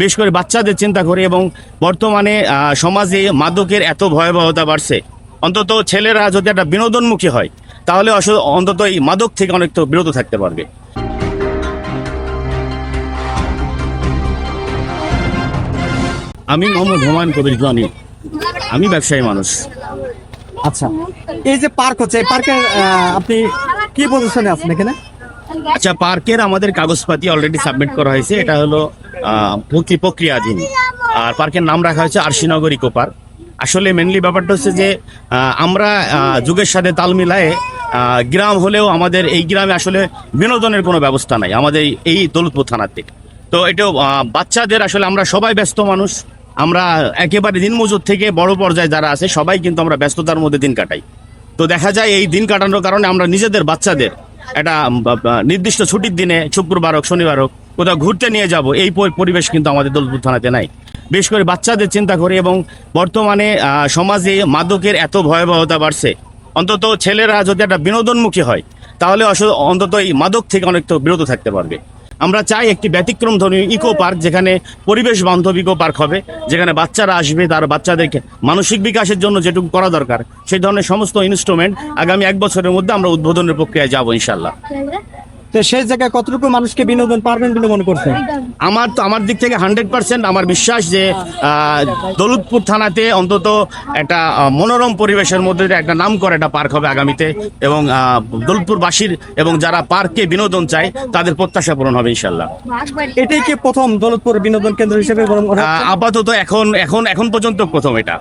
বিশেষ করে বাচ্চাদের চিন্তা করে এবং বর্তমানে সমাজে মাদকের এত ভয়াবহতা বাড়ছে। অন্তত ছেলেরা যদি একটা বিনোদনমুখী হয় তাহলে অন্তত এই মাদক থেকে অনেক তো বিরত থাকতে পারবে। আমি মোহাম্মদ হুমায়ুন কবির জনি। আমি ব্যবসায়ী মানুষ। আচ্ছা এই যে পার্ক হচ্ছে এই পার্কের আপনি কি পজিশনে আছেন এখানে? আচ্ছা পার্কের আমাদের কাগজপাতি অলরেডি সাবমিট করা হয়েছে। এটা হলো আহ, প্রক্রিয়াধীন। আর পার্কের নাম রাখা হয়েছে আরশিনগর ইকো পার্ক আসলে মেনলি ব্যাপারটা হচ্ছে যে আমরা যুগের সাথে তাল মিলায়ে গ্রাম হলেও আমাদের এই গ্রামে আসলে বিনোদনের কোনো ব্যবস্থা নাই আমাদের এই- এই থানার থানাতে তো এটাও বাচ্চাদের আসলে আমরা সবাই ব্যস্ত মানুষ আমরা একেবারে দিনমজুর থেকে বড় পর্যায়ে যারা আছে সবাই কিন্তু আমরা ব্যস্ততার মধ্যে দিন কাটাই। তো দেখা যায় এই দিন কাটানোর কারণে আমরা নিজেদের বাচ্চাদের একটা নির্দিষ্ট ছুটির দিনে শুক্রবার হোক শনিবার হোক কোথাও ঘুরতে নিয়ে যাব, এই পরিবেশ কিন্তু আমাদের দৌলতপুর থানাতে নাই। বেশ করে বাচ্চাদের চিন্তা করে এবং বর্তমানে সমাজে মাদকের এত ভয়াবহতা বাড়ছে। অন্তত ছেলেরা যদি একটা বিনোদনমুখী হয়, তাহলে অন্তত এই মাদক থেকে অনেক তো বিরত থাকতে পারবে। আমরা চাই একটি ব্যতিক্রম ধর্মী ইকো পার্ক, যেখানে পরিবেশ বান্ধব ইকো পার্ক হবে, যেখানে বাচ্চারা আসবে, তার বাচ্চাদেরকে মানসিক বিকাশের জন্য যেটুকু করা দরকার, সেই ধরনের সমস্ত ইনস্ট্রুমেন্ট আগামী এক বছরের মধ্যে আমরা উদ্বোধনের প্রক্রিয়ায় যাব ইনশাল্লাহ তো সেই জায়গায় কতটুকু মানুষকে বিনোদন পারবেন বলে মনে করছেন? আমার তো আমার দিক থেকে হান্ড্রেড পার্সেন্ট আমার বিশ্বাস যে দৌলতপুর থানাতে অন্তত একটা মনোরম পরিবেশের মধ্যে একটা নাম করে একটা পার্ক হবে আগামীতে এবং দৌলতপুরবাসীর এবং যারা পার্কে বিনোদন চায় তাদের প্রত্যাশা পূরণ হবে ইনশাল্লাহ এটাই কি প্রথম দৌলতপুর বিনোদন কেন্দ্র হিসেবে আপাতত এখন এখন এখন পর্যন্ত প্রথম এটা।